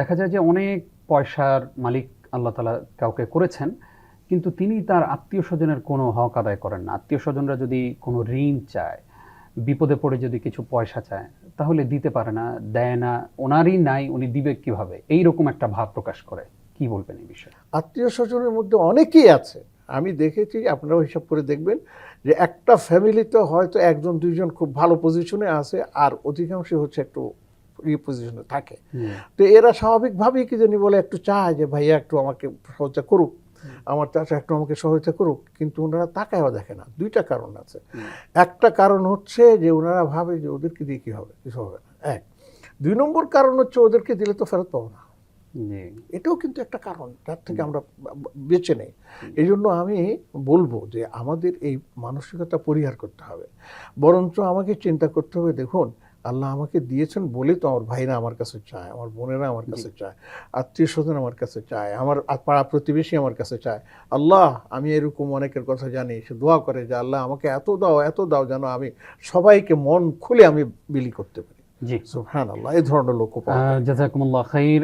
দেখা যায় যে অনেক পয়সার মালিক আল্লাহ তালা কাউকে করেছেন, কিন্তু তিনি তার আত্মীয় স্বজনের কোনো হক আদায় করেন না। আত্মীয় স্বজনরা যদি কোনো ঋণ চায়, বিপদে পড়ে যদি কিছু পয়সা চায়, তাহলে দিতে পারে না, দেয় না, ওনারই নাই, উনি দিবে কীভাবে? এই রকম একটা ভাব প্রকাশ করে। কি বলবেন এই বিষয়ে? আত্মীয় স্বজনের মধ্যে অনেকেই আছে। আমি দেখেছি, আপনারাও হিসাব করে দেখবেন, যে একটা ফ্যামিলিতে হয়তো একজন, দুইজন খুব ভালো পজিশনে আছে, আর অধিকাংশই হচ্ছে একটু পজিশনে থাকে। তো এরা স্বাভাবিকভাবেই কি জানি বলে একটু চায় যে ভাইয়া একটু আমাকে সহযোগিতা করুক। আমার চাচা একটু আমাকে সহযোগিতা করুক। কিন্তু ওনারা তাকায়ও দেখে না। দুইটা কারণ আছে। একটা কারণ হচ্ছে যে ওনারা ভাবে যে ওদেরকে দিয়ে কী হবে? কিছু হবে না। এক দুই নম্বর কারণ হচ্ছে ওদেরকে দিলে তো ফেরত পাবো না। এটাও কিন্তু একটা কারণ। তার থেকে আমরা বেঁচে নেই। এই জন্য আমি বলব যে আমাদের এই মানসিকতা পরিহার করতে হবে। বরঞ্চ আমাকে চিন্তা করতে হবে দেখুন আল্লাহ আমাকে দিয়েছেন বলে তো আমার ভাইরা আমার কাছে চায় আমার বোনেরা আমার কাছে চায় আত্মীয় স্বজন আমার কাছে চায় আমার পাড়া প্রতিবেশী আমার কাছে চায়। আল্লাহ আমি এরকম অনেকের কথা জানি সে দোয়া করে যে আল্লাহ আমাকে এত দাও এত দাও যেন আমি সবাইকে মন খুলে আমি বিলি করতে পারি। জি। হ্যাঁ আল্লাহ এই ধরনের লোক। জাজাকুমুল্লাহ খাইর।